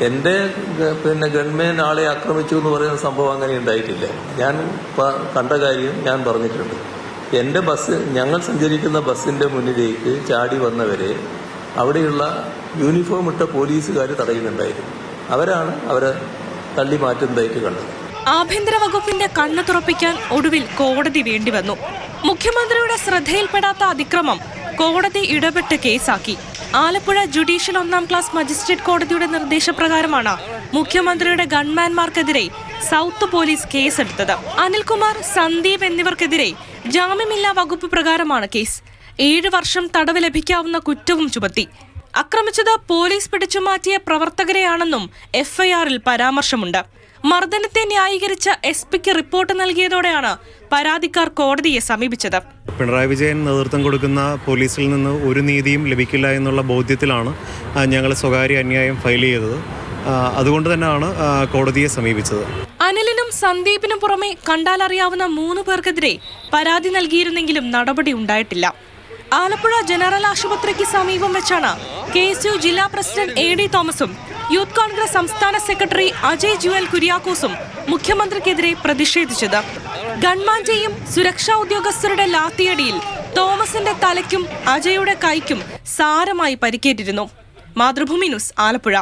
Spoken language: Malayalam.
എന്റെ പിന്നെ ഗൺമേൻ ആളെ ആക്രമിച്ചു എന്ന് പറയുന്ന സംഭവം അങ്ങനെ ഉണ്ടായിട്ടില്ല. ഞാൻ കണ്ട കാര്യം ഞാൻ പറഞ്ഞിട്ടുണ്ട്. എന്റെ ബസ് ഞങ്ങൾ സഞ്ചരിക്കുന്ന ബസ്സിന്റെ മുന്നിലേക്ക് ചാടി വന്നവരെ അവിടെയുള്ള യൂണിഫോം ഇട്ട പോലീസുകാർ തടയുന്നുണ്ടായിരുന്നു. അവരാണ് അവരെ തള്ളി മാറ്റുന്നതായിട്ട് കണ്ടത്. ആഭ്യന്തര വകുപ്പിന്റെ കണ്ണു തുറപ്പിക്കാൻ ഒടുവിൽ കോടതി വേണ്ടി വന്നു. മുഖ്യമന്ത്രിയുടെ ശ്രദ്ധയിൽപ്പെടാത്ത അതിക്രമം കോടതി ഇടപെട്ട് കേസാക്കി. ആലപ്പുഴ ജുഡീഷ്യൽ ഒന്നാം ക്ലാസ് മജിസ്ട്രേറ്റ് കോടതിയുടെ നിർദ്ദേശപ്രകാരമാണ് മുഖ്യമന്ത്രിയുടെ ഗൺമാൻമാർക്കെതിരെ സൗത്ത് പോലീസ് കേസെടുത്തത്. അനിൽകുമാർ സന്ദീപ് എന്നിവർക്കെതിരെ ജാമ്യമില്ലാ വകുപ്പ് പ്രകാരമാണ് കേസ്. ഏഴ് വർഷം തടവ് ലഭിക്കാവുന്ന കുറ്റവും ചുമത്തി. ആക്രമിച്ചത് പോലീസ് പിടിച്ചുമാറ്റിയ പ്രവർത്തകരെയാണെന്നും എഫ്ഐആറിൽ പരാമർശമുണ്ട്. മർദ്ദനത്തെ ന്യായീകരിച്ച എസ് പിക്ക് റിപ്പോർട്ട് നൽകിയതോടെയാണ് പരാതിക്കാർ കോടതിയെ സമീപിച്ചത്. പിണറായി വിജയൻ നേതൃത്വം കൊടുക്കുന്ന പോലീസിൽ നിന്ന് ഒരു നീതിയും ലഭിക്കില്ല എന്നുള്ള ബോധ്യത്തിലാണ് ഞങ്ങൾ സ്വകാര്യ അന്യായം ഫയൽ ചെയ്തത്. അതുകൊണ്ട് തന്നെയാണ് കോടതിയെ സമീപിച്ചത്. അനിലിനും സന്ദീപിനും പുറമെ കണ്ടാലറിയാവുന്ന മൂന്ന് പേർക്കെതിരെ പരാതി നൽകിയിരുന്നെങ്കിലും നടപടി ഉണ്ടായിട്ടില്ല. ആലപ്പുഴ ജനറൽ ആശുപത്രിക്ക് സമീപം വെച്ചാണ് കെ എസ് യു ജില്ലാ പ്രസിഡന്റ് എ ഡി തോമസും യൂത്ത് കോൺഗ്രസ് സംസ്ഥാന സെക്രട്ടറി അജയ് ജുവൽ കുര്യാക്കോസും മുഖ്യമന്ത്രിക്കെതിരെ പ്രതിഷേധിച്ചത്. ഗൺമാൻജയും സുരക്ഷാ ഉദ്യോഗസ്ഥരുടെ ലാത്തിയടിയിൽ തോമസിന്റെ തലയ്ക്കും അജയുടെ കൈക്കും സാരമായി പരിക്കേറ്റിരുന്നു. മാതൃഭൂമി ന്യൂസ് ആലപ്പുഴ.